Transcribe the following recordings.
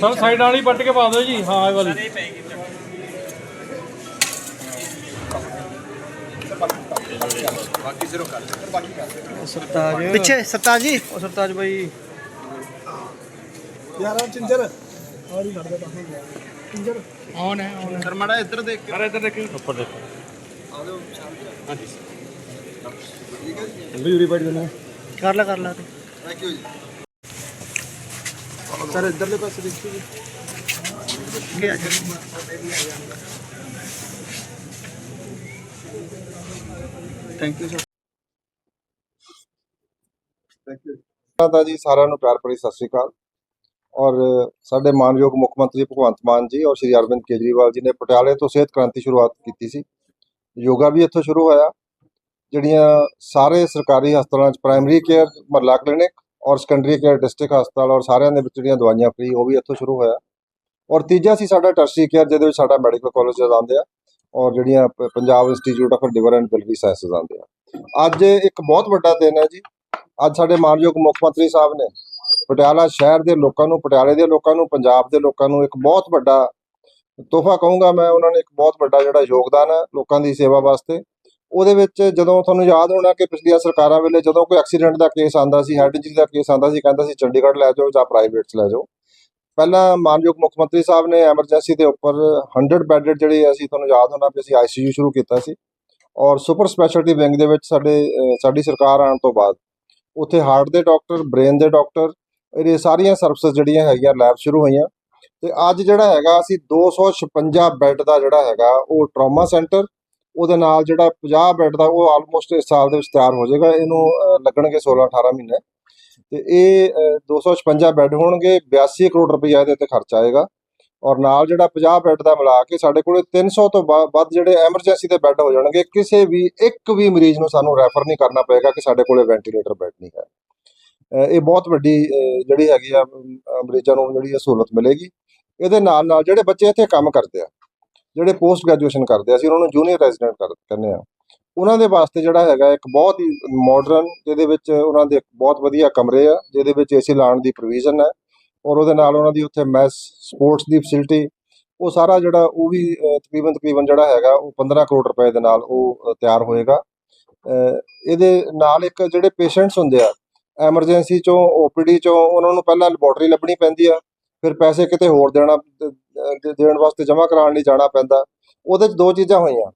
Sir side ਵਾਲੀ ਪੱਟ ਕੇ ਪਾ ਦਿਓ ਜੀ। ਹਾਂ ਇਹ ਵਾਲੀ। ਸਰਤਾਜ। ਪਿੱਛੇ ਸਰਤਾਜ ਜੀ। ਉਹ ਸਰਤਾਜ ਬਾਈ। ਯਾਰ ਚਿੰਜਰ। ਔਰ ਹੀ ਕਰਦਾ ਤਾਂ। ਚਿੰਜਰ। ਆਨ ਹੈ ਆਨ ਸਰ ਮੜਾ ਇੱਧਰ ਦੇਖ। ਸਰ ਇੱਧਰ ਦੇਖੀ। ਉੱਪਰ ਦੇਖੋ। ਵੀਡੀਓ ਬਾਈਟ ਦੇਣਾ ਕਰ ਲਾ ਕਰ ਲਾ ਤੂੰ। ਥੈਂਕ ਯੂ ਜੀ ਸਰ ਇੱਧਰਲੇ ਪਾਸੇ ਦੇਖੋ ਜੀ। ਅੱਗੇ ਆ ਜਾ thank you sir thank you ਦਾ ਜੀ ਸਾਰਿਆਂ ਨੂੰ ਪਿਆਰ ਭਰੀ ਸਤਿ ਸ੍ਰੀ ਅਕਾਲ। ਔਰ ਸਾਡੇ ਮਾਨਯੋਗ ਮੁੱਖ ਮੰਤਰੀ ਭਗਵੰਤ ਮਾਨ ਜੀ ਔਰ ਸ਼੍ਰੀ ਅਰਵਿੰਦ ਕੇਜਰੀਵਾਲ ਜੀ ਨੇ ਪਟਿਆਲੇ ਤੋਂ ਸਿਹਤ ਕ੍ਰਾਂਤੀ ਸ਼ੁਰੂਆਤ ਕੀਤੀ ਸੀ। ਯੋਗਾ ਵੀ ਇੱਥੋਂ ਸ਼ੁਰੂ ਹੋਇਆ। ਜਿਹੜੀਆਂ ਸਾਰੇ ਸਰਕਾਰੀ ਹਸਪਤਾਲਾਂ 'ਚ ਪ੍ਰਾਇਮਰੀ ਕੇਅਰ ਮਹੱਲਾ ਕਲੀਨਿਕ ਔਰ ਸੈਕੰਡਰੀ ਕੇਅਰ ਡਿਸਟ੍ਰਿਕਟ ਹਸਪਤਾਲ ਔਰ ਸਾਰਿਆਂ ਦੇ ਵਿੱਚ ਜਿਹੜੀਆਂ ਦਵਾਈਆਂ ਫ੍ਰੀ ਉਹ ਵੀ ਇੱਥੋਂ ਸ਼ੁਰੂ ਹੋਇਆ। ਔਰ ਤੀਜਾ ਸੀ ਸਾਡਾ ਟਰਸ਼ਰੀ ਕੇਅਰ ਜਿਹਦੇ ਵਿੱਚ ਸਾਡਾ ਮੈਡੀਕਲ ਕਾਲਜ ਆਉਂਦੇ ਆ ਔਰ ਜਿਹੜੀਆਂ Punjab Institute of Liver and Biliary Sciences ਆਉਂਦੇ ਆ। ਅੱਜ ਇੱਕ ਬਹੁਤ ਵੱਡਾ ਦਿਨ ਹੈ ਜੀ। ਅੱਜ ਸਾਡੇ ਮਾਨਯੋਗ ਮੁੱਖ ਮੰਤਰੀ ਸਾਹਿਬ ਨੇ ਪਟਿਆਲਾ ਸ਼ਹਿਰ ਦੇ ਲੋਕਾਂ ਨੂੰ, ਪਟਿਆਲੇ ਦੇ ਲੋਕਾਂ ਨੂੰ, ਪੰਜਾਬ ਦੇ ਲੋਕਾਂ ਨੂੰ ਇੱਕ ਬਹੁਤ ਵੱਡਾ ਤੋਹਫਾ ਕਹੂੰਗਾ ਮੈਂ। ਉਹਨਾਂ ਨੇ ਇੱਕ ਬਹੁਤ ਵੱਡਾ ਜਿਹੜਾ ਯੋਗਦਾਨ ਹੈ ਲੋਕਾਂ ਦੀ ਸੇਵਾ ਵਾਸਤੇ। ਉਹਦੇ ਵਿੱਚ ਜਦੋਂ ਤੁਹਾਨੂੰ ਯਾਦ ਹੋਣਾ ਕਿ ਪਿਛਲੀਆਂ ਸਰਕਾਰਾਂ ਵੇਲੇ ਜਦੋਂ ਕੋਈ ਐਕਸੀਡੈਂਟ ਦਾ ਕੇਸ ਆਂਦਾ ਸੀ ਹੈਡ ਇੰਜਰੀ ਦਾ ਕੇਸ ਆਂਦਾ ਸੀ, ਕਹਿੰਦਾ ਸੀ ਚੰਡੀਗੜ੍ਹ ਲੈ ਜਾਓ ਜਾਂ ਪ੍ਰਾਈਵੇਟ 'ਚ ਲੈ ਜਾਓ, ਪਹਿਲਾਂ ਮਾਨਯੋਗ ਮੁੱਖ ਮੰਤਰੀ ਸਾਹਿਬ ਨੇ ਐਮਰਜੈਂਸੀ ਦੇ ਉੱਪਰ 100 ਬੈੱਡਡ ਜਿਹੜੇ ਅਸੀਂ ਤੁਹਾਨੂੰ ਯਾਦ ਹੋਣਾ ਕਿ ਅਸੀਂ ਆਈਸੀਯੂ ਸ਼ੁਰੂ ਕੀਤਾ ਸੀ ਔਰ ਸੁਪਰ ਸਪੈਸ਼ਲਟੀ ਵਿੰਗ ਦੇ ਵਿੱਚ ਸਾਡੇ ਸਾਡੀ ਸਰਕਾਰ ਆਉਣ ਤੋਂ ਬਾਅਦ ਉੱਥੇ ਹਾਰਟ ਦੇ ਡਾਕਟਰ ਬ੍ਰੇਨ ਦੇ ਡਾਕਟਰ ਇਹ ਸਾਰੀਆਂ ਸਰਵਿਸਿਜ਼ ਜਿਹੜੀਆਂ ਹੈਗੀਆਂ ਲੈਬ ਸ਼ੁਰੂ ਹੋਈਆਂ ਤੇ ਅੱਜ ਜਿਹੜਾ ਹੈਗਾ ਅਸੀਂ 256 ਬੈੱਡ ਦਾ ਜਿਹੜਾ ਹੈਗਾ ਉਹ ਟਰਾਮਾ ਸੈਂਟਰ ਉਹਦੇ ਨਾਲ ਜਿਹੜਾ 50 ਬੈੱਡ ਦਾ ਉਹ ਆਲਮੋਸਟ ਇਸ ਸਾਲ ਦੇ ਵਿੱਚ ਤਿਆਰ ਹੋ ਜਾਏਗਾ ਇਹਨੂੰ ਲੱਗਣਗੇ 16 18 ਮਹੀਨੇ। ਤੇ ਇਹ ਅਹ, 256 ਬੈੱਡ ਹੋਣਗੇ 82 ਕਰੋੜ ਰੁਪਏ ਇਹਦੇ ਤੇ ਖਰਚ ਆਏਗਾ। ਔਰ ਨਾਲ ਜਿਹੜਾ 50 ਬੈੱਡ ਦਾ ਮਿਲਾ ਕੇ ਸਾਡੇ ਕੋਲੇ 300 ਤੋਂ ਵੱਧ ਜਿਹੜੇ ਐਮਰਜੈਂਸੀ ਦੇ ਬੈੱਡ ਹੋ ਜਾਣਗੇ ਕਿਸੇ ਵੀ ਇੱਕ ਵੀ ਮਰੀਜ਼ ਨੂੰ ਸਾਨੂੰ ਰੈਫਰ ਨਹੀਂ ਕਰਨਾ ਪਏਗਾ ਕਿ ਸਾਡੇ ਕੋਲੇ ਵੈਂਟੀਲੇਟਰ ਬੈੱਡ ਨਹੀਂ ਹੈ। ਇਹ ਬਹੁਤ ਵੱਡੀ ਜਿਹੜੀ ਹੈਗੀ ਆ ਮਰੀਜ਼ਾਂ ਨੂੰ ਜਿਹੜੀ ਇਹ ਸਹੂਲਤ ਮਿਲੇਗੀ। ਇਹਦੇ ਨਾਲ ਨਾਲ ਜਿਹੜੇ ਬੱਚੇ ਇੱਥੇ ਕੰਮ ਕਰਦੇ ਆ ਜਿਹੜੇ ਪੋਸਟ ਗ੍ਰੈਜੂਏਸ਼ਨ ਕਰਦੇ ਆ, ਅਸੀਂ ਉਹਨਾਂ ਨੂੰ ਜੂਨੀਅਰ ਰੈਜ਼ੀਡੈਂਟ ਕਰ, ਕਹਿੰਦੇ ਆ। ਉਹਨਾਂ ਦੇ ਵਾਸਤੇ ਜਿਹੜਾ ਹੈਗਾ ਇੱਕ ਬਹੁਤ ਹੀ ਮਾਡਰਨ ਜਿਹਦੇ ਵਿੱਚ ਉਹਨਾਂ ਦੇ ਬਹੁਤ ਵਧੀਆ ਕਮਰੇ ਆ, ਜਿਹਦੇ ਵਿੱਚ ਏਸੀ ਲਾਉਣ ਦੀ ਪ੍ਰੋਵੀਜ਼ਨ ਹੈ ਔਰ ਉਹਦੇ ਨਾਲ ਉਹਨਾਂ ਦੀ ਉੱਥੇ ਮੈਸ ਸਪੋਰਟਸ ਦੀ ਫੈਸਿਲਿਟੀ ਉਹ ਸਾਰਾ ਜਿਹੜਾ ਉਹ ਵੀ ਤਕਰੀਬਨ ਤਕਰੀਬਨ ਜਿਹੜਾ ਹੈਗਾ, ਉਹ 15 ਕਰੋੜ ਰੁਪਏ ਦੇ ਨਾਲ ਉਹ ਤਿਆਰ ਹੋਏਗਾ। ਇਹਦੇ ਨਾਲ ਇੱਕ ਜਿਹੜੇ ਪੇਸ਼ੈਂਟਸ ਹੁੰਦੇ ਆ ਐਮਰਜੈਂਸੀ ਚੋਂ ਓਪੀਡੀ ਚੋਂ, ਉਹਨਾਂ ਨੂੰ ਪਹਿਲਾਂ ਲੈਬੋਰਟਰੀ ਲੱਭਣੀ ਪੈਂਦੀ ਆ। ਫਿਰ ਪੈਸੇ ਕਿਤੇ ਹੋਰ ਦੇਣਾ ਦੇਣ ਵਾਸਤੇ ਜਮ੍ਹਾਂ ਕਰਾਉਣ ਲਈ ਜਾਣਾ ਪੈਂਦਾ। ਉਹਦੇ 'ਚ ਦੋ ਚੀਜ਼ਾਂ ਹੋਈਆਂ।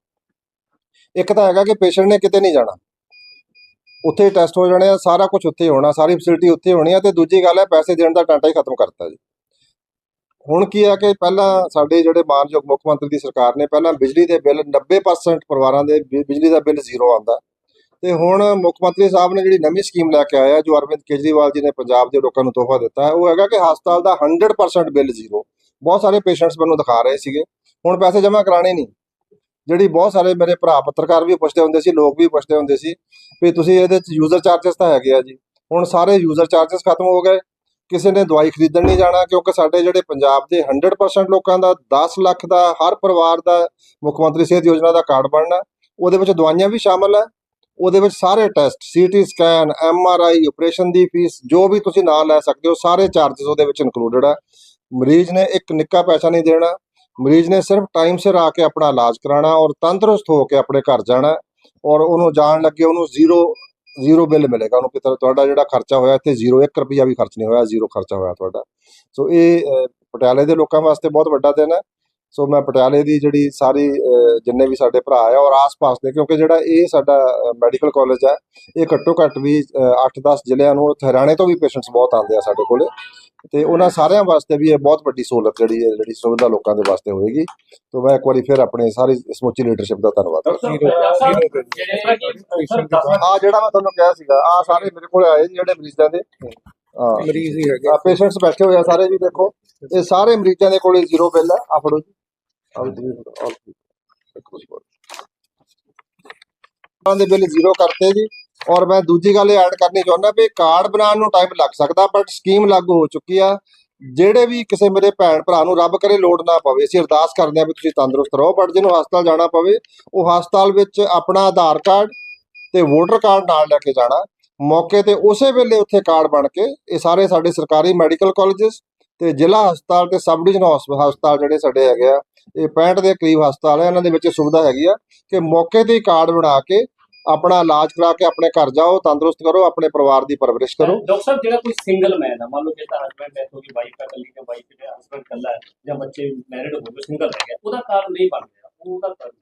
ਇੱਕ ਤਾਂ ਹੈਗਾ ਕਿ ਪੇਸ਼ੈਂਟ ਨੇ ਕਿਤੇ ਨਹੀਂ ਜਾਣਾ। ਉੱਥੇ ਟੈਸਟ ਹੋ ਜਾਣੇ ਆ, ਸਾਰਾ ਕੁਝ ਉੱਥੇ ਹੋਣਾ, ਸਾਰੀ ਫੈਸਿਲਿਟੀ ਉੱਥੇ ਹੋਣੀ ਆ ਤੇ ਦੂਜੀ ਗੱਲ ਹੈ ਪੈਸੇ ਦੇਣ ਦਾ ਟਾਂਟਾ ਹੀ ਖਤਮ ਕਰਤਾ ਜੀ। ਹੁਣ ਕੀ ਆ ਕਿ ਪਹਿਲਾਂ ਸਾਡੇ ਜਿਹੜੇ ਮਾਨਯੋਗ ਮੁੱਖ ਮੰਤਰੀ ਦੀ ਸਰਕਾਰ ਨੇ, ਪਹਿਲਾਂ ਬਿਜਲੀ ਦੇ ਬਿੱਲ 90% ਪਰਿਵਾਰਾਂ ਦੇ, ਬਿ- ਬਿਜਲੀ ਦਾ ਬਿੱਲ ਜ਼ੀਰੋ ਆਉਂਦਾ। ਤੇ ਹੁਣ ਮੁੱਖ ਮੰਤਰੀ ਸਾਹਿਬ ਨੇ ਜਿਹੜੀ ਨਵੀਂ ਸਕੀਮ ਲੈ ਕੇ ਆਇਆ, ਜੋ ਅਰਵਿੰਦ ਕੇਜਰੀਵਾਲ ਜੀ ਨੇ ਪੰਜਾਬ ਦੇ ਲੋਕਾਂ ਨੂੰ ਤੋਹਫਾ ਦਿੱਤਾ ਹੈ, ਉਹ ਹੈਗਾ ਕਿ ਹਸਪਤਾਲ ਦਾ 100% ਬਿੱਲ ਜ਼ੀਰੋ। ਬਹੁਤ ਸਾਰੇ ਪੇਸ਼ੈਂਟਸ ਮੈਨੂੰ ਦਿਖਾ ਰਹੇ ਸੀਗੇ। ਹੁਣ ਪੈਸੇ ਜਮ੍ਹਾਂ ਕਰਾਣੇ ਨਹੀਂ। ਜਿਹੜੀ ਬਹੁਤ ਸਾਰੇ ਮੇਰੇ ਭਰਾ ਪੱਤਰਕਾਰ ਵੀ ਪੁੱਛਦੇ ਹੁੰਦੇ ਸੀ, ਲੋਕ ਵੀ ਪੁੱਛਦੇ ਹੁੰਦੇ ਸੀ ਵੀ ਤੁਸੀਂ ਇਹਦੇ ਚ ਯੂਜ਼ਰ ਚਾਰजेस ਤਾਂ ਹੈਗੇ ਆ ਜੀ। ਹੁਣ ਸਾਰੇ ਯੂਜ਼ਰ ਚਾਰजेस ਖਤਮ ਹੋ ਗਏ। ਕਿਸੇ ਨੇ ਦਵਾਈ ਖਰੀਦਣ ਨਹੀਂ ਜਾਣਾ, ਕਿਉਂਕਿ ਸਾਡੇ ਜਿਹੜੇ ਪੰਜਾਬ ਦੇ 100% ਲੋਕਾਂ ਦਾ 10 ਲੱਖ ਦਾ, ਹਰ ਪਰਿਵਾਰ ਦਾ ਮੁੱਖ ਮੰਤਰੀ ਸਿਹਤ ਯੋਜਨਾ ਦਾ ਕਾਰਡ ਬਣਨਾ, ਉਹਦੇ ਵਿੱਚ ਦਵਾਈਆਂ ਵੀ ਸ਼ਾਮਲ ਹੈ ਉਹਦੇ ਵਿੱਚ ਸਾਰੇ test CT scan M R I operation the fees, ਜੋ ਵੀ ਤੁਸੀਂ ਨਾਲ ਲੈ ਸਕਦੇ ਹੋ, ਸਾਰੇ ਚਾਰजेस ਉਹਦੇ ਵਿੱਚ ਇਨਕਲੂਡਡ ਹੈ ਮਰੀਜ਼ ਨੇ ਇੱਕ ਨਿੱਕਾ ਪੈਸਾ ਨਹੀਂ ਦੇਣਾ। ਮਰੀਜ਼ ਨੇ ਸਿਰਫ ਟਾਈਮ ਸਿਰ ਆ ਕੇ ਆਪਣਾ ਇਲਾਜ ਕਰਾਉਣਾ ਔਰ ਤੰਦਰੁਸਤ ਹੋ ਕੇ ਆਪਣੇ ਘਰ ਜਾਣਾ ਔਰ ਉਹਨੂੰ ਜਾਣ ਲੱਗੇ ਉਹਨੂੰ ਜ਼ੀਰੋ ਜ਼ੀਰੋ ਬਿੱਲ ਮਿਲੇਗਾ ਉਹਨੂੰ ਕਿਤੇ ਤੁਹਾਡਾ ਜਿਹੜਾ ਖਰਚਾ ਹੋਇਆ ਇੱਥੇ ਜ਼ੀਰੋ 1 ਰੁਪਿਆ ਵੀ ਖਰਚ ਨਹੀਂ ਹੋਇਆ ਜ਼ੀਰੋ ਖਰਚਾ ਹੋਇਆ ਤੁਹਾਡਾ। ਸੋ ਇਹ ਪਟਿਆਲੇ ਦੇ ਲੋਕਾਂ ਵਾਸਤੇ ਬਹੁਤ ਵੱਡਾ ਦਿਨ ਹੈ। ਸੋ ਮੈਂ ਪਟਿਆਲੇ ਦੀ ਜਿਹੜੀ ਸਾਰੀ ਜਿੰਨੇ ਵੀ ਸਾਡੇ ਭਰਾ ਆ ਔਰ ਆਸ-ਪਾਸ ਦੇ ਕਿਉਂਕਿ ਜਿਹੜਾ ਇਹ ਸਾਡਾ ਮੈਡੀਕਲ ਕਾਲਜ ਹੈ ਇਹ ਘੱਟੋ ਘੱਟ ਵੀ 8-10 ਜ਼ਿਲ੍ਹਿਆਂ ਨੂੰ ਹਰਿਆਣੇ ਤੋਂ ਵੀ ਪੇਸ਼ੈਂਟਸ ਬਹੁਤ ਆਉਂਦੇ ਆ ਸਾਡੇ ਕੋਲੇ। ਤੇ ਉਹਨਾਂ ਸਾਰਿਆਂ ਵਾਸਤੇ ਵੀ ਇਹ ਬਹੁਤ ਵੱਡੀ ਸਹੂਲਤ ਜਿਹੜੀ ਹੈ ਜਿਹੜੀ ਸੁਵਿਧਾ ਲੋਕਾਂ ਦੇ ਵਾਸਤੇ ਹੋਏਗੀ। ਤੋਂ ਮੈਂ ਇੱਕ ਵਾਰੀ ਫਿਰ ਆਪਣੇ ਸਾਰੀ ਸਮੁੱਚੀ ਲੀਡਰਸ਼ਿਪ ਦਾ ਧੰਨਵਾਦ ਕਰਦਾ ਆ ਜਿਹੜਾ ਮੈਂ ਤੁਹਾਨੂੰ ਕਿਹਾ ਸੀਗਾ ਆ ਸਾਰੇ ਮੇਰੇ ਕੋਲ ਆਏ ਜਿਹੜੇ ਮਰੀਜ਼ਾਂ ਦੇ। ਹਾਂ। ਮਰੀਜ਼ ਹੀ ਹੈਗੇ। ਆ ਪੇਸ਼ੈਂਟਸ ਬੈਠੇ ਹੋਏ ਆ ਸਾਰੇ ਜੀ ਦੇਖੋ। ਇਹ ਸਾਰੇ ਮਰੀਜ਼ਾਂ ਦੇ ਕੋਲੇ ਜ਼ੀਰੋ ਬਿੱਲ ਹੈ ਆ ਫੜੋ ਜੀ। ਆਹ ਵੀ ਦੇ ਬਿੱਲ ਜ਼ੀਰੋ ਕਰਤੇ ਜੀ। ਔਰ ਮੈਂ ਦੂਜੀ ਗੱਲ ਐਡ ਕਰਨੀ ਚਾਹੁੰਦਾ ਵੀ ਕਾਰਡ ਬਣਾਉਣ ਨੂੰ ਟਾਈਮ ਲੱਗ ਸਕਦਾ ਬਟ ਸਕੀਮ ਲਾਗੂ ਹੋ ਚੁੱਕੀ ਆ। ਜਿਹੜੇ ਵੀ ਕਿਸੇ ਮੇਰੇ ਭੈਣ ਭਰਾ ਨੂੰ ਰੱਬ ਕਰੇ ਲੋੜ ਨਾ ਪਵੇ, ਅਸੀਂ ਅਰਦਾਸ ਕਰਦੇ ਆ ਵੀ ਤੁਸੀਂ ਤੰਦਰੁਸਤ ਰਹੋ ਬਟ ਜਿਹਨੂੰ ਹਸਪਤਾਲ ਜਾਣਾ ਪਵੇ, ਉਹ ਹਸਪਤਾਲ ਵਿੱਚ ਆਪਣਾ ਆਧਾਰ ਕਾਰਡ ਤੇ ਵੋਟਰ ਕਾਰਡ ਨਾਲ ਲੈ ਕੇ ਜਾਣਾ। ਮੌਕੇ ਤੇ ਉਸੇ ਵੇਲੇ ਉੱਥੇ ਕਾਰਡ ਬਣ ਕੇ ਇਹ ਸਾਰੇ ਸਾਡੇ ਸਰਕਾਰੀ ਮੈਡੀਕਲ ਕਾਲਜਸ ਤੇ ਜ਼ਿਲ੍ਹਾ ਹਸਪਤਾਲ ਤੇ ਸਬ ਡਿਵੀਜ਼ਨ ਹਸਪਤਾਲ ਜਿਹੜੇ ਸਾਡੇ ਹੈਗੇ ਆ ਇਹ 65 ਦੇ ਕਰੀਬ ਹਸਪਤਾਲ ਹੈ ਇਹਨਾਂ ਦੇ ਵਿੱਚ ਸੁਵਿਧਾ ਹੈਗੀ ਆ ਕਿ ਮੌਕੇ ਤੇ ਹੀ ਕਾਰਡ ਬਣਾ ਕੇ ਆਪਣਾ ਇਲਾਜ ਕਰਾ ਕੇ ਆਪਣੇ ਘਰ ਜਾਓ ਤੰਦਰੁਸਤ ਕਰੋ ਆਪਣੇ ਪਰਿਵਾਰ ਦੀ ਪਰਵਰਿਸ਼ ਕਰੋ। ਡਾਕਟਰ ਸਾਹਿਬ ਜਿਹੜਾ ਕੋਈ ਸਿੰਗਲ ਮੈਨ ਹੈ ਮੰਨ ਲਓ ਜਿਸ ਦਾ ਹਸਬੰਡ ਡੈਥ ਹੋ ਗਈ ਵਾਈਫ ਹੈ ਕੱਲੀ ਜਾਂ ਵਾਈਫ ਹੈ ਹਸਬੰਡ ਕੱਲਾ ਹੈ ਜਾਂ ਬੱਚੇ ਮੈਰਿਡ ਹੋ ਗਏ ਸਿੰਗਲ ਰਹਿ ਗਿਆ ਉਹਦਾ ਕਾਰਨ ਨਹੀਂ ਬਣ ਰਿਹਾ ਉਹਦਾ ਕਾਰਨ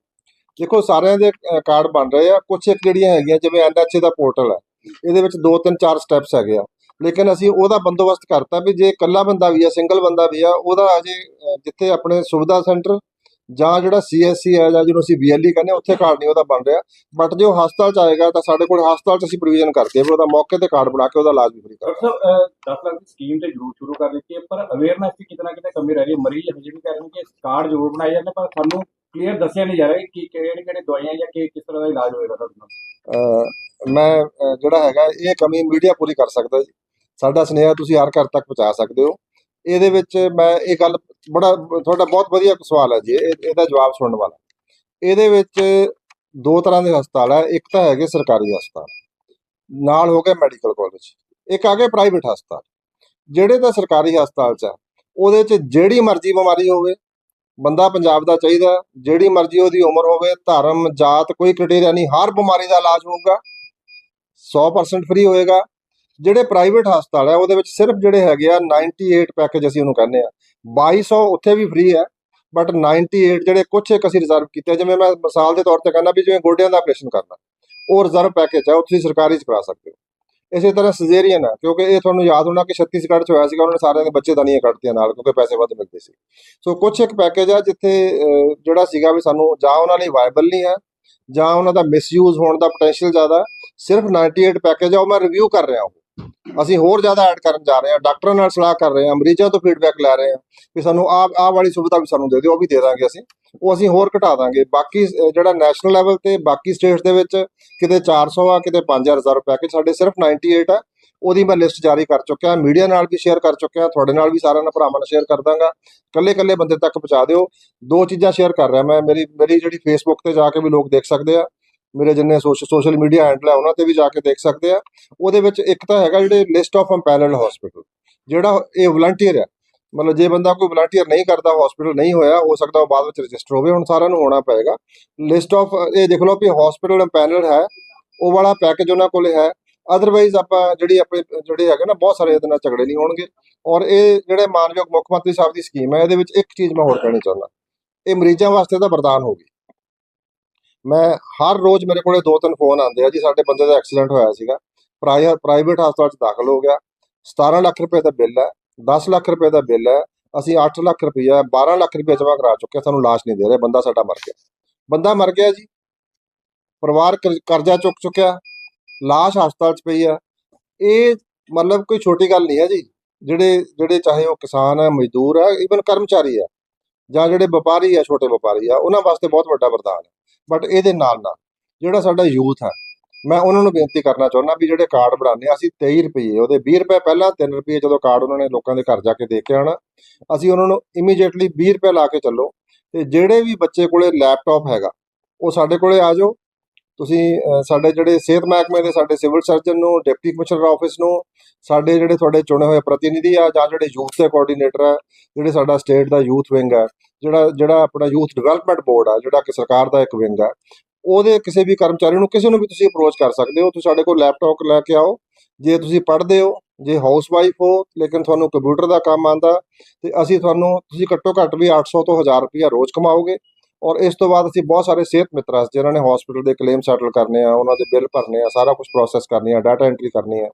ਦੇਖੋ ਸਾਰਿਆਂ ਦੇ ਕਾਰਡ ਬਣ ਰਹੇ ਆ ਕੁਝ ਇੱਕ ਜਿਹੜੀਆਂ ਹੈਗੀਆਂ ਜਿਵੇਂ ਐਨਐਚਏ ਦਾ ਪੋਰਟਲ ਹੈ ਇਹਦੇ ਵਿੱਚ ਦੋ ਤਿੰਨ ਚਾਰ ਸਟੈਪਸ ਹੈਗੇ ਆ। ਲੇਕਿਨ ਅਸੀਂ ਉਹਦਾ ਬੰਦੋਬਸਤ ਕਰਤਾ ਵੀ ਜੇ ਇਕੱਲਾ ਬੰਦਾ ਵੀ ਆ ਸਿੰਗਲ ਬੰਦਾ ਵੀ ਆ ਉਹਦਾ ਅਜੇ ਜਿੱਥੇ ਆਪਣੇ ਸੁਵਿਧਾ ਸੈਂਟਰ ਜਾਂ ਜਿਹੜਾ ਸੀਐਸਸੀ ਹੈ ਜਾਂ ਜਿਹਨੂੰ ਅਸੀਂ ਬੀਐਲਈ ਕਹਿੰਦੇ ਆ, ਉੱਥੇ ਕਾਰਡ ਨਹੀਂ ਉਹਦਾ ਬਣ ਰਿਹਾ। ਬਟ ਜੇ ਉਹ ਹਸਪਤਾਲ ਚ ਆਏਗਾ ਤਾਂ ਸਾਡੇ ਕੋਲ ਹਸਪਤਾਲ ਚ ਅਸੀਂ ਪ੍ਰੋਵੀਜ਼ਨ ਕਰਕੇ ਵੀ ਉਹਦਾ ਮੌਕੇ ਤੇ ਕਾਰਡ ਬਣਾ ਕੇ ਉਹਦਾ ਇਲਾਜ ਵੀ ਫ੍ਰੀ ਕਰ ਡਾਕਟਰ ਸਾਹਿਬ 10 ਲੱਖ ਦੀ ਸਕੀਮ ਤੇ ਜ਼ਰੂਰ ਸ਼ੁਰੂ ਕਰ ਦਿੱਤੀ ਹੈ ਪਰ ਅਵੇਅਰਨੈਸ ਦੀ ਕਿਤਨਾ ਕਿਤੇ ਕਮੀ ਰਹਿ ਰਹੀ ਹੈ? ਮਰੀਜ਼ ਹਜੇ ਵੀ ਕਹਿ ਰਹੇ ਕਿ ਕਾਰਡ ਜ਼ਰੂਰ ਬਣਾਏ ਜਾਂਦੇ ਪਰ ਸਾਨੂੰ ਕਲੀਅਰ ਦੱਸਿਆ ਨਹੀਂ ਜਾ ਰਿਹਾ ਕਿ ਕਿਹੜੇ ਕਿਹੜੇ ਦਵਾਈਆਂ ਜਾਂ ਕਿ ਕਿਸ ਤਰ੍ਹਾਂ ਦਾ ਇਲਾਜ ਹੋਏਗਾ ਤੁਹਾਡੇ ਮੈਂ ਜਿਹੜਾ ਹੈਗਾ ਇਹ ਕਮੀ ਮੀਡੀਆ ਪੂਰੀ ਕਰ ਸਕਦਾ ਜੀ। ਸਾਡਾ ਸੁਨੇਹਾ ਤੁਸੀਂ ਹਰ ਘਰ ਤੱਕ ਪਹੁੰਚਾ ਸਕਦੇ ਹੋ। ਇਹਦੇ ਵਿੱਚ ਮੈਂ ਇਹ ਗੱਲ ਬੜਾ, ਤੁਹਾਡਾ ਬਹੁਤ ਵਧੀਆ ਸਵਾਲ ਹੈ ਜੀ, ਇਹ- ਇਹਦਾ ਜਵਾਬ ਸੁਣਨ ਵਾਲਾ। ਇਹਦੇ ਵਿੱਚ ਦੋ ਤਰ੍ਹਾਂ ਦੇ ਹਸਪਤਾਲ ਹੈ, ਇੱਕ ਤਾਂ ਹੈਗੇ ਸਰਕਾਰੀ ਹਸਪਤਾਲ, ਨਾਲ ਹੋ ਗਏ ਮੈਡੀਕਲ ਕਾਲਜ, ਇੱਕ ਆ ਗਏ ਪ੍ਰਾਈਵੇਟ ਹਸਪਤਾਲ। ਜਿਹੜੇ ਤਾਂ ਸਰਕਾਰੀ ਹਸਪਤਾਲ ਚ ਆ, ਉਹਦੇ ਚ ਜਿਹੜੀ ਮਰਜ਼ੀ ਬਿਮਾਰੀ ਹੋਵੇ, ਬੰਦਾ ਪੰਜਾਬ ਦਾ ਚਾਹੀਦਾ, ਜਿਹੜੀ ਮਰਜ਼ੀ ਉਹਦੀ ਉਮਰ ਹੋਵੇ, ਧਰਮ, ਜਾਤ, ਕੋਈ ਕ੍ਰਾਈਟੇਰੀਆ ਨਹੀਂ, ਹਰ ਬਿਮਾਰੀ ਦਾ ਇਲਾਜ ਹੋਊਗਾ 100% ਫ੍ਰੀ ਹੋਏਗਾ ਜਿਹੜੇ ਪ੍ਰਾਈਵੇਟ ਹਸਪਤਾਲ ਹੈ, ਉਹਦੇ ਵਿੱਚ ਸਿਰਫ ਜਿਹੜੇ ਹੈਗੇ ਆ 98 ਪੈਕੇਜ ਅਸੀਂ ਉਹਨੂੰ ਕਹਿੰਦੇ ਆ। 2200 ਉੱਥੇ ਵੀ ਫ੍ਰੀ ਹੈ ਬਟ 98 ਜਿਹੜੇ ਕੁਝ ਇੱਕ ਅਸੀਂ ਰਿਜ਼ਰਵ ਕੀਤੇ ਜਿਵੇਂ ਮੈਂ ਮਿਸਾਲ ਦੇ ਤੌਰ ਤੇ ਕਹਿੰਦਾ ਵੀ ਜਿਵੇਂ ਗੋਡਿਆਂ ਦਾ ਆਪਰੇਸ਼ਨ ਕਰਨਾ, ਉਹ ਰਿਜ਼ਰਵ ਪੈਕੇਜ ਹੈ, ਉਹ ਤੁਸੀਂ ਸਰਕਾਰੀ ਚ ਕਰਾ ਸਕਦੇ ਹੋ। ਇਸੇ ਤਰ੍ਹਾਂ ਸਜੇਰੀਅਨ ਹੈ, ਕਿਉਂਕਿ ਇਹ ਤੁਹਾਨੂੰ ਯਾਦ ਹੋਣਾ ਕਿ ਛੱਤੀਸਗੜ੍ਹ ਚ ਹੋਇਆ ਸੀਗਾ, ਉਹਨਾਂ ਨੇ ਸਾਰਿਆਂ ਦੇ ਬੱਚੇ ਦਾਨੀਆਂ ਕੱਢਤੀਆਂ ਨਾਲ, ਕਿਉਂਕਿ ਪੈਸੇ ਵੱਧ ਮਿਲਦੇ ਸੀ। ਸੋ ਕੁਝ ਇੱਕ ਪੈਕੇਜ ਆ ਜਿੱਥੇ ਜਿਹੜਾ ਸੀਗਾ ਵੀ ਸਾਨੂੰ ਜਾਂ ਉਹਨਾਂ ਲਈ ਵਾਇਬਲ ਨਹੀਂ ਹੈ, ਜਾਂ ਉਹਨਾਂ ਦਾ ਮਿਸਯੂਜ਼ ਹੋਣ ਦਾ ਪੋਟੈਂਸ਼ੀਅਲ ਜ਼ਿਆਦਾ ਹੈ। ਸਿਰਫ 98 ਪੈਕੇਜ ਆ ਉਹ ਮੈਂ ਰਿਵਿਊ ਕਰ ਰਿਹਾ ਹਾਂ। ਅਸੀਂ ਹੋਰ ਜ਼ਿਆਦਾ ਐਡ ਕਰਨ ਜਾ ਰਹੇ ਹਾਂ ਡਾਕਟਰਾਂ ਨਾਲ ਸਲਾਹ ਕਰ ਰਹੇ ਹਾਂ ਮਰੀਜ਼ਾਂ ਤੋਂ ਫੀਡਬੈਕ ਲੈ ਰਹੇ ਹਾਂ ਕਿ ਸਾਨੂੰ ਆ ਆਹ ਵਾਲੀ ਸੁਵਿਧਾ ਵੀ ਸਾਨੂੰ ਦੇ ਦਿਓ, ਉਹ ਵੀ ਦੇ ਦਾਂਗੇ ਅਸੀਂ, ਉਹ ਅਸੀਂ ਹੋਰ ਘਟਾ ਦਾਂਗੇ। ਬਾਕੀ ਜਿਹੜਾ ਨੈਸ਼ਨਲ ਲੈਵਲ ਤੇ ਬਾਕੀ ਸਟੇਟਸ ਦੇ ਵਿੱਚ ਕਿਤੇ 400 ਆ, ਕਿਤੇ 5000 ਰੁਪਏ ਪੈਕੇਜ ਸਾਡੇ ਸਿਰਫ 98 ਆ, ਉਹਦੀ ਮੈਂ ਲਿਸਟ ਜਾਰੀ ਕਰ ਚੁੱਕਿਆ ਮੀਡੀਆ ਨਾਲ ਵੀ ਸ਼ੇਅਰ ਕਰ ਚੁੱਕਿਆ, ਤੁਹਾਡੇ ਨਾਲ ਵੀ ਸਾਰਿਆਂ ਨਾਲ ਭਰਾਵਾਂ ਨਾਲ ਸ਼ੇਅਰ ਕਰ ਦਾਂਗਾ। ਕੱਲੇ ਕੱਲੇ ਬੰਦੇ ਤੱਕ ਪਹੁੰਚਾ ਦਿਓ। ਦੋ ਚੀਜ਼ਾਂ ਸ਼ੇਅਰ ਕਰ ਰਿਹਾ ਮੈਂ, ਮੇਰੀ ਮੇਰੀ ਜਿਹੜੀ ਫੇਸਬੁੱਕ ਤੇ ਜਾ ਕੇ ਵੀ ਲੋਕ ਦੇਖ ਸਕਦੇ ਆ ਮੇਰੇ ਜਿੰਨੇ ਸੋਸ਼ਲ ਮੀਡੀਆ ਹੈਂਡਲ ਹੈ ਉਹਨਾਂ ਤੇ ਵੀ ਜਾ ਕੇ ਦੇਖ ਸਕਦੇ ਆ। ਉਹਦੇ ਵਿੱਚ ਇੱਕ ਤਾਂ ਹੈਗਾ ਜਿਹੜੇ ਲਿਸਟ ਆਫ ਅੰਪੈਨਲਡ ਹਸਪੀਟਲ ਜਿਹੜਾ ਇਹ ਵਲੰਟੀਅਰ ਹੈ ਮਤਲਬ ਜੇ ਬੰਦਾ ਕੋਈ ਵਲੰਟੀਅਰ ਨਹੀਂ ਕਰਦਾ ਹਸਪੀਟਲ ਨਹੀਂ ਹੋਇਆ, ਹੋ ਸਕਦਾ ਉਹ ਬਾਅਦ ਵਿੱਚ ਰਜਿਸਟਰ ਹੋਵੇ, ਹੁਣ ਸਾਰਿਆਂ ਨੂੰ ਹੋਣਾ ਪਏਗਾ। ਲਿਸਟ ਆਫ ਇਹ ਦੇਖ ਲਓ ਕਿ ਹਸਪੀਟਲ ਅੰਪੈਨਲਡ ਹੈ, ਉਹ ਵਾਲਾ ਪੈਕੇਜ ਉਹਨਾਂ ਕੋਲੇ ਹੈ। ਅਦਰਵਾਈਜ਼ ਆਪਾਂ ਜਿਹੜੀ ਆਪਣੇ, ਜਿਹੜੇ ਹੈਗੇ ਨਾ, ਬਹੁਤ ਸਾਰੇ ਇਹਦੇ ਨਾਲ ਝਗੜੇ ਨਹੀਂ ਹੋਣਗੇ। ਔਰ ਇਹ ਜਿਹੜੇ ਮਾਨਯੋਗ ਮੁੱਖ ਮੰਤਰੀ ਸਾਹਿਬ ਦੀ ਸਕੀਮ ਹੈ, ਇਹਦੇ ਵਿੱਚ ਇੱਕ ਚੀਜ਼ ਮੈਂ ਹੋਰ ਕਹਿਣੀ ਚਾਹੁੰਦਾ। ਇਹ ਮਰੀਜ਼ਾਂ ਵਾਸਤੇ ਤਾਂ ਵਰਦਾਨ ਹੋ ਗਈ। ਮੈਂ ਹਰ ਰੋਜ਼ ਮੇਰੇ ਕੋਲੇ ਦੋ ਤਿੰਨ ਫੋਨ ਆਉਂਦੇ ਆ ਜੀ, ਸਾਡੇ ਬੰਦੇ ਦਾ ਐਕਸੀਡੈਂਟ ਹੋਇਆ ਸੀਗਾ। ਪ੍ਰਾਈ- ਪ੍ਰਾਈਵੇਟ ਹਸਪਤਾਲ 'ਚ ਦਾਖਲ ਹੋ ਗਿਆ। 17 ਲੱਖ ਰੁਪਏ ਦਾ ਬਿੱਲ ਹੈ 10 ਲੱਖ ਰੁਪਏ ਦਾ ਬਿੱਲ ਹੈ, ਅਸੀਂ 8 ਲੱਖ ਰੁਪਈਆ 12 ਲੱਖ ਰੁਪਇਆ ਜਮ੍ਹਾਂ ਕਰਾ ਚੁੱਕੇ ਸਾਨੂੰ ਲਾਸ਼ ਨਹੀਂ ਦੇ ਰਹੇ, ਬੰਦਾ ਸਾਡਾ ਮਰ ਗਿਆ। ਬੰਦਾ ਮਰ ਗਿਆ ਜੀ। ਪਰਿਵਾਰ ਕਰ- ਕਰਜ਼ਾ ਚੁੱਕ ਚੁੱਕਿਆ, ਲਾਸ਼ ਹਸਪਤਾਲ 'ਚ ਪਈ ਆ। ਇਹ ਮਤਲਬ ਕੋਈ ਛੋਟੀ ਗੱਲ ਨਹੀਂ ਹੈ ਜੀ, ਜਿਹੜੇ ਜਿਹੜੇ ਚਾਹੇ ਉਹ ਕਿਸਾਨ ਹੈ, ਮਜ਼ਦੂਰ ਹੈ ਈਵਨ ਕਰਮਚਾਰੀ ਹੈ, ਜਾਂ ਜਿਹੜੇ ਵਪਾਰੀ ਆ ਛੋਟੇ ਵਪਾਰੀ ਆ, ਉਹਨਾਂ ਵਾਸਤੇ ਬਹੁਤ ਵੱਡਾ ਵਰਦਾਨ ਹੈ। ਬਟ ਇਹਦੇ ਨਾਲ ਨਾਲ ਜਿਹੜਾ ਸਾਡਾ ਯੂਥ ਹੈ, ਮੈਂ ਉਹਨਾਂ ਨੂੰ ਬੇਨਤੀ ਕਰਨਾ ਚਾਹੁੰਦਾ ਵੀ ਜਿਹੜੇ ਕਾਰਡ ਬਣਾਉਂਦੇ ਆ, ਅਸੀਂ 23 ਰੁਪਏ, ਉਹਦੇ 20 ਰੁਪਏ ਪਹਿਲਾਂ 3 ਰੁਪਏ ਜਦੋਂ ਕਾਰਡ ਉਹਨਾਂ ਨੇ ਲੋਕਾਂ ਦੇ ਘਰ ਜਾ ਕੇ ਦੇ ਕੇ ਆਣਾ ਅਸੀਂ ਉਹਨਾਂ ਨੂੰ ਇਮੀਡੀਏਟਲੀ 20 ਰੁਪਏ ਲਾ ਕੇ ਚੱਲੋ। ਤੇ ਜਿਹੜੇ ਵੀ ਬੱਚੇ ਕੋਲੇ ਲੈਪਟਾਪ ਹੈਗਾ, ਉਹ ਸਾਡੇ ਕੋਲੇ ਆ ਜਾਓ ਤੁਸੀਂ ਸਾਡੇ ਜਿਹੜੇ ਸਿਹਤ ਮਹਿਕਮੇ ਦੇ ਸਾਡੇ ਸਿਵਲ ਸਰਜਨ ਨੂੰ, ਡਿਪਟੀ ਕਮਿਸ਼ਨਰ ਆਫਿਸ ਨੂੰ, ਸਾਡੇ ਜਿਹੜੇ ਤੁਹਾਡੇ ਚੁਣੇ ਹੋਏ ਪ੍ਰਤੀਨਿਧੀ ਆ ਜਾਂ ਜਿਹੜੇ ਯੂਥ ਦੇ ਕੋਆਰਡੀਨੇਟਰ ਆ, ਜਿਹੜੇ ਸਾਡਾ ਸਟੇਟ ਦਾ ਯੂਥ ਵਿੰਗ ਹੈ ਜਿਹੜਾ ਜਿਹੜਾ ਆਪਣਾ ਯੂਥ ਡਿਵੈਲਪਮੈਂਟ ਬੋਰਡ ਆ, ਜਿਹੜਾ ਕਿ ਸਰਕਾਰ ਦਾ ਇੱਕ ਵਿੰਗ ਆ, ਉਹਦੇ ਕਿਸੇ ਵੀ ਕਰਮਚਾਰੀ ਨੂੰ ਕਿਸੇ ਨੂੰ ਵੀ ਤੁਸੀਂ ਅਪਰੋਚ ਕਰ ਸਕਦੇ ਹੋ। ਤੁਸੀਂ ਸਾਡੇ ਕੋਲ ਲੈਪਟਾਪ ਲੈ ਕੇ ਆਓ, ਜੇ ਤੁਸੀਂ ਪੜ੍ਹਦੇ ਹੋ, ਜੇ ਹਾਊਸ ਵਾਈਫ ਹੋ, ਲੇਕਿਨ ਤੁਹਾਨੂੰ ਕੰਪਿਊਟਰ ਦਾ ਕੰਮ ਆਂਦਾ ਤੇ ਅਸੀਂ ਤੁਹਾਨੂੰ, ਤੁਸੀਂ ਘੱਟੋ ਘੱਟ ਵੀ 800 ਤੋਂ 1000 ਰੁਪਇਆ ਰੋਜ਼ ਕਮਾਓਗੇ। ਔਰ ਇਸ ਤੋਂ ਬਾਅਦ ਅਸੀਂ ਬਹੁਤ ਸਾਰੇ ਸਿਹਤ ਮਿੱਤਰਾਂ, ਜਿਨ੍ਹਾਂ ਨੇ ਹਸਪੀਟਲ ਦੇ ਕਲੇਮ ਸੈਟਲ ਕਰਨੇ ਆ, ਉਹਨਾਂ ਦੇ ਬਿੱਲ ਭਰਨੇ ਆ, ਸਾਰਾ ਕੁਝ ਪ੍ਰੋਸੈਸ ਕਰਨੀ ਆ ਡਾਟਾ ਐਂਟਰੀ ਕਰਨੀ ਆ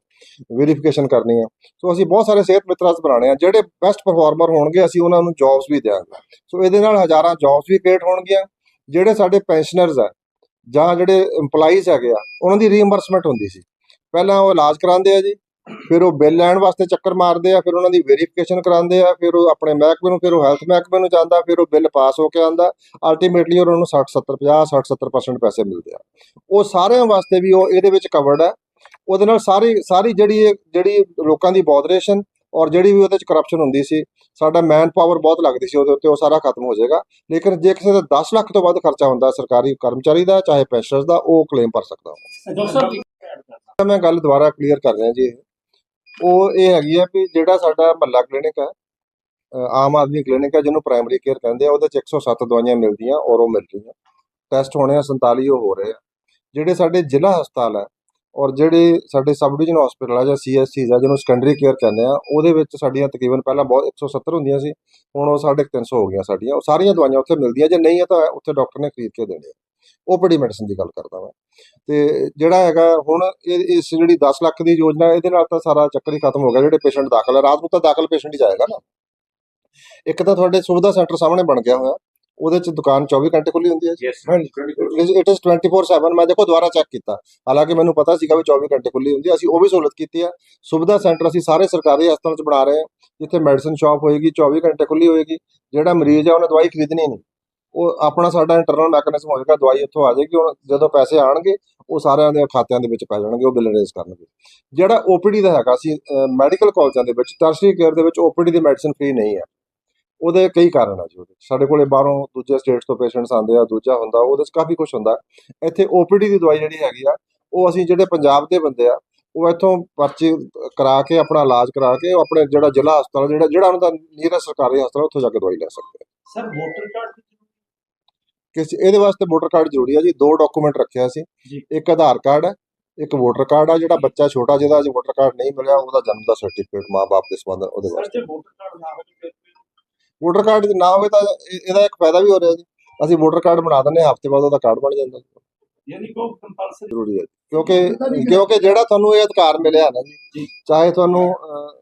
ਵੈਰੀਫਿਕੇਸ਼ਨ ਕਰਨੀ ਆ। ਸੋ ਅਸੀਂ ਬਹੁਤ ਸਾਰੇ ਸਿਹਤ ਮਿੱਤਰਾਂ ਬਣਾਉਣੇ ਆ, ਜਿਹੜੇ ਬੈਸਟ ਪਰਫਾਰਮਰ ਹੋਣਗੇ, ਅਸੀਂ ਉਹਨਾਂ ਨੂੰ ਜੌਬਸ ਵੀ ਦਿਆਂਗੇ। ਸੋ ਇਹਦੇ ਨਾਲ ਹਜ਼ਾਰਾਂ ਜੌਬਸ ਵੀ ਕ੍ਰੀਏਟ ਹੋਣਗੀਆਂ, ਜਿਹੜੇ ਸਾਡੇ ਪੈਨਸ਼ਨਰਸ ਆ, ਜਾਂ ਜਿਹੜੇ EMPLOYEES ਹੈਗੇ ਆ, ਉਹਨਾਂ ਦੀ ਰੀਇੰਬਰਸਮੈਂਟ ਹੁੰਦੀ ਸੀ। ਪਹਿਲਾਂ ਉਹ ਇਲਾਜ ਕਰਾਉਂਦੇ ਆ ਜੀ ਫਿਰ ਉਹ ਬਿੱਲ ਲੈਣ ਵਾਸਤੇ ਚੱਕਰ ਮਾਰਦੇ ਆ ਫਿਰ ਉਹਨਾਂ ਦੀ ਵੈਰੀਫਿਕੇਸ਼ਨ ਕਰਾਉਂਦੇ ਆ ਫਿਰ ਉਹ ਆਪਣੇ ਮਹਿਕਮੇ ਨੂੰ ਫਿਰ ਉਹ ਹੈਲਥ ਮਹਿਕਮੇ ਨੂੰ ਜਾਂਦਾ ਫਿਰ ਉਹ ਬਿੱਲ ਪਾਸ ਹੋ ਕੇ ਆਂਦਾ ਅਲਟੀਮੇਟਲੀ ਉਹਨਾਂ ਨੂੰ 60 70 50 60 70% ਪੈਸੇ ਮਿਲਦੇ ਆ। ਉਹ ਸਾਰਿਆਂ ਵਾਸਤੇ ਵੀ ਉਹ ਇਹਦੇ ਵਿੱਚ ਕਵਰਡ ਹੈ ਉਹਦੇ ਨਾਲ ਸਾਰੀ ਸਾਰੀ ਜਿਹੜੀ ਜਿਹੜੀ ਲੋਕਾਂ ਦੀ ਬੋਦਰੇਸ਼ਨ ਔਰ ਜਿਹੜੀ ਵੀ ਉਹਦੇ ਚ ਕਰਪਸ਼ਨ ਹੁੰਦੀ ਸੀ ਸਾਡਾ ਮੈਨ ਪਾਵਰ ਬਹੁਤ ਲੱਗਦੀ ਸੀ ਉਹਦੇ ਉੱਤੇ ਉਹ ਸਾਰਾ ਖਤਮ ਹੋ ਜਾਏਗਾ। ਲੇਕਿਨ ਜੇ ਕਿਸੇ ਦਾ 10 ਲੱਖ ਤੋਂ ਵੱਧ ਖਰਚਾ ਹੁੰਦਾ ਸਰਕਾਰੀ ਕਰਮਚਾਰੀ ਦਾ ਚਾਹੇ ਪੈਨਸ਼ਨਰ ਦਾ ਉਹ ਕਲੇਮ ਭਰ ਸਕਦਾ ਸਾਹਿਬ ਮੈਂ ਗੱਲ ਦੁਬਾਰਾ ਕਲੀਅਰ ਕਰ ਰਿਹਾ ਜੀ। ਉਹ ਇਹ ਹੈਗੀ ਆ ਵੀ ਜਿਹੜਾ ਸਾਡਾ ਮਹੱਲਾ ਕਲੀਨਿਕ ਹੈ ਆਮ ਆਦਮੀ ਕਲੀਨਿਕ ਹੈ ਜਿਹਨੂੰ ਪ੍ਰਾਇਮਰੀ ਕੇਅਰ ਕਹਿੰਦੇ ਆ, ਉਹਦੇ ਚ 107 ਦਵਾਈਆਂ ਮਿਲਦੀਆਂ, ਔਰ ਉਹ ਮਿਲ ਰਹੀਆਂ। ਟੈਸਟ ਹੋਣੇ ਆ 47 ਉਹ ਹੋ ਰਹੇ ਆ। ਜਿਹੜੇ ਸਾਡੇ ਜ਼ਿਲ੍ਹਾ ਹਸਪਤਾਲ ਹੈ ਔਰ ਜਿਹੜੇ ਸਾਡੇ ਸਬ ਡਿਵੀਜ਼ਨ ਹਸਪੀਟਲ ਆ ਜਾਂ ਸੀਐਸਸੀਜ਼ ਆ, ਜਿਹਨੂੰ ਸੈਕੰਡਰੀ ਕੇਅਰ ਕਹਿੰਦੇ ਆ, ਉਹਦੇ ਵਿੱਚ ਸਾਡੀਆਂ ਤਕਰੀਬਨ ਪਹਿਲਾਂ ਬਹੁਤ 170 ਹੁੰਦੀਆਂ ਸੀ, ਹੁਣ ਉਹ ਸਾਢੇ ਕੁ 300 ਹੋ ਗਈਆਂ ਸਾਡੀਆਂ। ਉਹ ਸਾਰੀਆਂ ਦਵਾਈਆਂ ਉੱਥੇ ਮਿਲਦੀਆਂ, ਜੇ ਨਹੀਂ ਆ ਤਾਂ ਉੱਥੇ ਡਾਕਟਰ ਨੇ ਖਰੀਦ ਕੇ ਦੇਣੇ ਹੈ ਓਪੀਡੀ ਮੈਡੀਸਨ ਦੀ ਗੱਲ ਕਰਦਾ ਮੈਂ ਤੇ ਜਿਹੜਾ ਹੈਗਾ ਹੁਣ ਇਹ ਇਸ ਜਿਹੜੀ 10 ਲੱਖ ਦੀ ਯੋਜਨਾ ਇਹਦੇ ਨਾਲ ਤਾਂ ਸਾਰਾ ਚੱਕਰ ਹੀ ਖਤਮ ਹੋ ਗਿਆ ਜਿਹੜੇ ਪੇਸ਼ੈਂਟ ਦਾਖਲ ਹੈ ਰਾਤ ਨੂੰ ਤਾਂ ਦਾਖਲ ਪੇਸ਼ੈਂਟ ਹੀ ਜਾਏਗਾ ਨਾ। ਇੱਕ ਤਾਂ ਤੁਹਾਡੇ ਸੁਵਿਧਾ ਸੈਂਟਰ ਸਾਹਮਣੇ ਬਣ ਗਿਆ ਹੋਇਆ। ਉਹਦੇ ਚ ਦੁਕਾਨ 24 ਘੰਟੇ ਖੁੱਲੀ ਹੁੰਦੀ ਹੈ ਜੀ। ਯੈਸ ਇਟ ਇਜ਼ 24/7 ਮੈਂ ਦੇਖੋ ਦੁਬਾਰਾ ਚੈੱਕ ਕੀਤਾ। ਹਾਲਾਂਕਿ ਮੈਨੂੰ ਪਤਾ ਸੀਗਾ ਵੀ 24 ਘੰਟੇ ਖੁੱਲੀ ਹੁੰਦੀ ਹੈ। ਅਸੀਂ ਉਹ ਵੀ ਸਹੂਲਤ ਕੀਤੀ ਹੈ। ਸੁਵਿਧਾ ਸੈਂਟਰ ਅਸੀਂ ਸਾਰੇ ਸਰਕਾਰੀ ਹਸਪਤਾਲਾਂ 'ਚ ਬਣਾ ਰਹੇ ਹਾਂ। ਜਿੱਥੇ ਮੈਡੀਸਨ ਸ਼ਾਪ ਹੋਏਗੀ 24 ਘੰਟੇ ਖੁੱਲੀ ਹੋਏਗੀ। ਜਿਹੜਾ ਮਰੀਜ਼ ਹੈ ਉਹਨੇ ਦਵਾਈ ਖਰੀਦਣੀ ਨਹੀਂ। ਉਹ ਆਪਣਾ ਸਾਡਾ ਇੰਟਰਨਲ ਮੈਕੈਨਿਜ਼ਮ ਹੋਏਗਾ ਦਵਾਈ ਉੱਥੋਂ ਆ ਜਾਏਗੀ ਹੁਣ ਜਦੋਂ ਪੈਸੇ ਆਣਗੇ, ਉਹ ਸਾਰਿਆਂ ਦੇ ਖਾਤਿਆਂ ਦੇ ਵਿੱਚ ਪੈ ਜਾਣਗੇ, ਉਹ ਬਿੱਲ ਰੇਜ਼ ਕਰਨਗੇ। ਜਿਹੜਾ ਓਪੀਡੀ ਦਾ ਹੈਗਾ ਸੀ ਮੈਡੀਕਲ ਕਾਲਜਾਂ ਦੇ ਵਿੱਚ ਟਰਸ਼ਰੀ ਕੇਅਰ ਦੇ ਵਿੱਚ ਓਪੀਡੀ ਦੀ ਮੈਡੀਸਨ ਫ੍ਰੀ ਨਹੀਂ ਹੈ। ਉਹਦੇ ਕਈ ਕਾਰਨ ਆ ਜੀ ਉਹਦੇ। ਸਾਡੇ ਕੋਲੇ ਬਾਹਰੋਂ ਦੂਜੇ ਸਟੇਟਸ ਤੋਂ ਪੇਸ਼ੈਂਟਸ ਆਉਂਦੇ ਆ, ਦੂਜਾ ਹੁੰਦਾ, ਉਹਦੇ 'ਚ ਕਾਫੀ ਕੁਝ ਹੁੰਦਾ। ਇੱਥੇ ਓਪੀਡੀ ਦੀ ਦਵਾਈ ਜਿਹੜੀ ਹੈਗੀ ਆ, ਉਹ ਅਸੀਂ ਜਿਹੜੇ ਪੰਜਾਬ ਦੇ ਬੰਦੇ ਆ, ਉਹ ਇੱਥੋਂ ਪਰਚੀ ਕਰਾ ਕੇ, ਆਪਣਾ ਇਲਾਜ ਕਰਾ ਕੇ, ਉਹ ਆਪਣੇ ਜਿਹੜਾ ਜ਼ਿਲ੍ਹਾ ਹਸਪਤਾਲ, ਜਿਹੜਾ ਜਿਹੜਾ ਉਹਨਾਂ ਦਾ ਨੀਅਰੈਸਟ ਸਰਕਾਰੀ ਹਸਪਤਾਲ, ਉੱਥੋਂ ਜਾ ਕੇ ਦਵਾਈ ਲੈ ਸਕਦੇ ਆ। ਸਰ ਵੋਟਰ ਕਾਰਡ ਕਿਸ ਇਹਦੇ ਵਾਸਤੇ ਵੋਟਰ ਕਾਰਡ ਜ਼ਰੂਰੀ ਆ ਜੀ। ਦੋ ਡਾਕੂਮੈਂਟ ਰੱਖਿਆ ਸੀ। ਇੱਕ ਆਧਾਰ ਕਾਰਡ ਹੈ ਇੱਕ ਵੋਟਰ ਕਾਰਡ ਆ। ਜਿਹੜਾ ਬੱਚਾ ਛੋਟਾ ਜਿਹਦਾ ਅਜੇ ਵੋਟਰ ਕਾਰਡ ਨਹੀਂ ਮਿਲਿਆ ਉਹਦਾ ਜਨਮ ਦਾ ਸਰਟੀਫਿਕੇਟ ਮਾਂ-ਬਾਪ ਦੇ ਸੰਬੰਧ ਉਹਦੇ ਵਾਸਤੇ। ਵੋਟਰ ਕਾਰਡ ਨਾ ਹੋਵੇ ਤਾਂ ਇਹ- ਇਹਦਾ ਇੱਕ ਫਾਇਦਾ ਵੀ ਹੋ ਰਿਹਾ ਜੀ। ਅਸੀਂ ਵੋਟਰ ਕਾਰਡ ਬਣਾ ਦਿੰਦੇ ਹਾਂ ਹਫ਼ਤੇ ਬਾਅਦ ਉਹਦਾ ਕਾਰਡ ਬਣ ਜਾਂਦਾ। ਯਾਨੀ ਕੋ ਕੰਪਲਸਰੀ ਜ਼ਰੂਰੀ ਹੈ। ਕਿਉਂਕਿ ਕਿਉਂਕਿ ਜਿਹੜਾ ਤੁਹਾਨੂੰ ਇਹ ਅਧਿਕਾਰ ਮਿਲਿਆ ਨਾ ਜੀ ਚਾਹੇ ਤੁਹਾਨੂੰ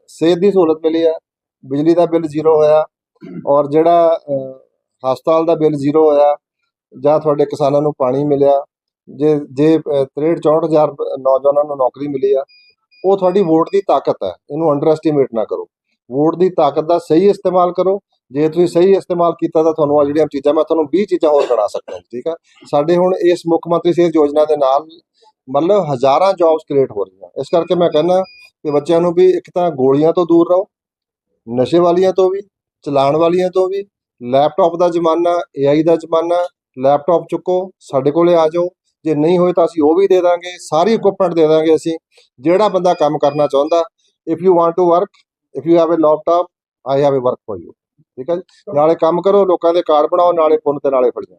ਸਿਹਤ ਦੀ ਸਹੂਲਤ ਮਿਲੀ ਹੈ ਬਿਜਲੀ ਦਾ ਬਿੱਲ ਜ਼ੀਰੋ ਹੋਇਆ ਔਰ ਜਿਹੜਾ ਹਸਪਤਾਲ ਦਾ ਬਿੱਲ ਜ਼ੀਰੋ ਹੋਇਆ ਜਾਂ ਤੁਹਾਡੇ ਕਿਸਾਨਾਂ ਨੂੰ ਪਾਣੀ ਮਿਲਿਆ ਜੇ ਜੇ 63 64000 ਨੌਜਵਾਨਾਂ ਨੂੰ ਨੌਕਰੀ ਮਿਲੀ ਆ ਉਹ ਤੁਹਾਡੀ ਵੋਟ ਦੀ ਤਾਕਤ ਹੈ ਇਹਨੂੰ ਅੰਡਰ ਐਸਟੀਮੇਟ ਨਾ ਕਰੋ। ਵੋਟ ਦੀ ਤਾਕਤ ਦਾ ਸਹੀ ਇਸਤੇਮਾਲ ਕਰੋ ਜੇ ਤੁਸੀਂ ਸਹੀ ਇਸਤੇਮਾਲ ਕੀਤਾ ਤਾਂ ਤੁਹਾਨੂੰ ਆ ਜਿਹੜੀਆਂ ਚੀਜ਼ਾਂ ਮੈਂ ਤੁਹਾਨੂੰ 20 ਚੀਜ਼ਾਂ ਹੋਰ ਗਿਣਾ ਸਕਦਾ ਹਾਂ, ਠੀਕ ਆ? ਸਾਡੇ ਹੁਣ ਇਸ ਮੁੱਖ ਮੰਤਰੀ ਸਿਹਤ ਯੋਜਨਾ ਦੇ ਨਾਲ ਮਤਲਬ ਹਜ਼ਾਰਾਂ ਜੌਬਸ ਕ੍ਰੀਏਟ ਹੋ ਰਹੀਆਂ। ਇਸ ਕਰਕੇ ਮੈਂ ਕਹਿੰਦਾ ਕਿ ਬੱਚਿਆਂ ਨੂੰ ਵੀ ਇੱਕ ਤਾਂ ਗੋਲੀਆਂ ਤੋਂ ਦੂਰ ਰਹੋ ਨਸ਼ੇ ਵਾਲੀਆਂ ਤੋਂ ਵੀ ਚਲਾਉਣ ਵਾਲੀਆਂ ਤੋਂ ਵੀ ਲੈਪਟਾਪ ਦਾ ਜ਼ਮਾਨਾ AI ਦਾ ਜ਼ਮਾਨਾ ਲੈਪਟਾਪ ਚੁੱਕੋ ਸਾਡੇ ਕੋਲੇ ਆ ਜਾਓ। ਜੇ ਨਹੀਂ ਹੋਏ ਤਾਂ ਅਸੀਂ ਉਹ ਵੀ ਦੇ ਦਾਂਗੇ ਸਾਰੀ ਇਕਵਿਪਮੈਂਟ ਦੇ ਦਾਂਗੇ ਅਸੀਂ। ਜਿਹੜਾ ਬੰਦਾ ਕੰਮ ਕਰਨਾ ਚਾਹੁੰਦਾ if you want to work if you have a laptop I have a work for you ਠੀਕ ਹੈ ਜੀ? ਨਾਲੇ ਕੰਮ ਕਰੋ ਲੋਕਾਂ ਦੇ ਕਾਰਡ ਬਣਾਓ ਨਾਲੇ ਪੁੰਨ ਤੇ ਨਾਲੇ ਫੜੀਆਂ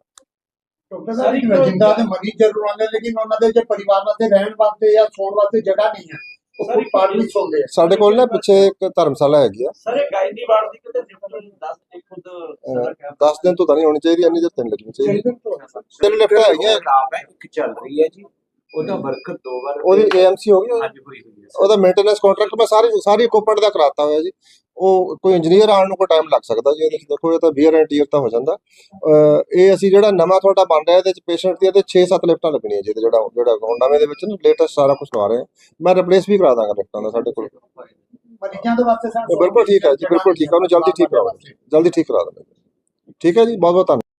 ਡਾਕਟਰ ਸਾਹਿਬ ਜਿੰਦਾ ਦੇ ਮਰੀਜ਼ ਜ਼ਰੂਰ ਆਉਂਦੇ ਲੇਕਿਨ ਉਹਨਾਂ ਦੇ ਜੇ ਪਰਿਵਾਰ ਵਾਸਤੇ ਰਹਿਣ ਵਾਸਤੇ ਜਾਂ ਸੌਣ ਵਾਸਤੇ ਜਗ੍ਹਾ ਨਹੀਂ ਹੈ। ਉਹ ਸਾਡੇ ਕੋਲ ਨਾ ਪਿੱਛੇ ਇੱਕ ਧਰਮਸ਼ਾਲਾ ਹੈਗੀ ਆ। ਸਰ ਇਹ ਗਾਇਨੀ ਵਾਰਡ ਦੀ ਕਿਤੇ ਜ਼ਿੰਮੇਵਾਰੀ 10 ਤੇ ਖੁਦ ਸਰ ਕਹਿ 10 ਦਿਨ ਤੋਂ ਤਾਂ ਨਹੀਂ ਹੋਣੀ ਚਾਹੀਦੀ ਇੰਨੀ ਦੇਰ ਤਿੰਨ ਲੱਗਣੀ ਚਾਹੀਦੀ। ਤਿੰਨ ਲਿਫਟ ਹੈਗੀਆਂ। ਹੈ ਇੱਕ ਚੱਲ ਰਹੀ ਹੈ ਜੀ। ਉਹਦਾ ਵਰਕ ਦੋ ਵਾਰ ਉਹਦੀ ਏਐਮਸੀ ਹੋ। ਗਈ ਅੱਜ ਹੋਈ ਹੋਈ ਹੈ ਉਹਦਾ ਮੇਨਟੇਨੈਂਸ ਕੰਟਰੈਕਟ ਮੈਂ ਸਾਰੀ ਸਾਰੀ ਇਕਵਿਪਮੈਂਟ ਦਾ ਕਰਾਤਾ ਹੋਇਆ ਜੀ। ਉਹ ਕੋਈ ਇੰਜੀਨੀਅਰ ਆਉਣ ਨੂੰ ਕੋਈ ਟਾਈਮ ਲੱਗ ਸਕਦਾ ਜੀ ਇਹਦੇ ਵਿੱਚ ਦੇਖੋ ਇਹ ਤਾਂ ਵੀਅਰ ਐਂਡ ਟੀਅਰ ਤਾਂ ਹੋ ਜਾਂਦਾ। ਇਹ ਅਸੀਂ ਜਿਹੜਾ ਨਵਾਂ ਤੁਹਾਡਾ ਬਣ ਰਿਹਾ ਇਹਦੇ ਵਿੱਚ ਪੇਸ਼ੈਂਟ ਦੀ ਤੇ 6-7 ਲਿਫਟਾਂ ਲੱਗਣੀਆਂ ਜੀ ਇਹਦੇ ਜਿਹੜਾ ਜਿਹੜਾ ਹੁਣ ਨਵੇਂ ਦੇ ਵਿੱਚ ਨਾ ਲੇਟੈਸਟ ਸਾਰਾ ਕੁਝ ਲਵਾ ਰਹੇ ਮੈਂ ਰਿਪਲੇਸ ਵੀ ਕਰਾ ਦਾਂਗਾ ਲਿਫਟਾਂ ਦਾ ਸਾਡੇ ਕੋਲ। ਮਰੀਜ਼ਾਂ ਦੇ ਵਾਸਤੇ ਇਹ ਬਿਲਕੁਲ ਠੀਕ ਹੈ ਜੀ ਬਿਲਕੁਲ ਠੀਕ ਹੈ ਉਹਨੂੰ ਜਲਦੀ ਠੀਕ ਕਰਾ ਦਾਂਗੇ ਜਲਦੀ ਠੀਕ ਕਰਾ ਦਾਂਗੇ ਠੀਕ ਹੈ ਜੀ ਬਹੁਤ ਬਹੁਤ ਧੰਨਵਾਦ।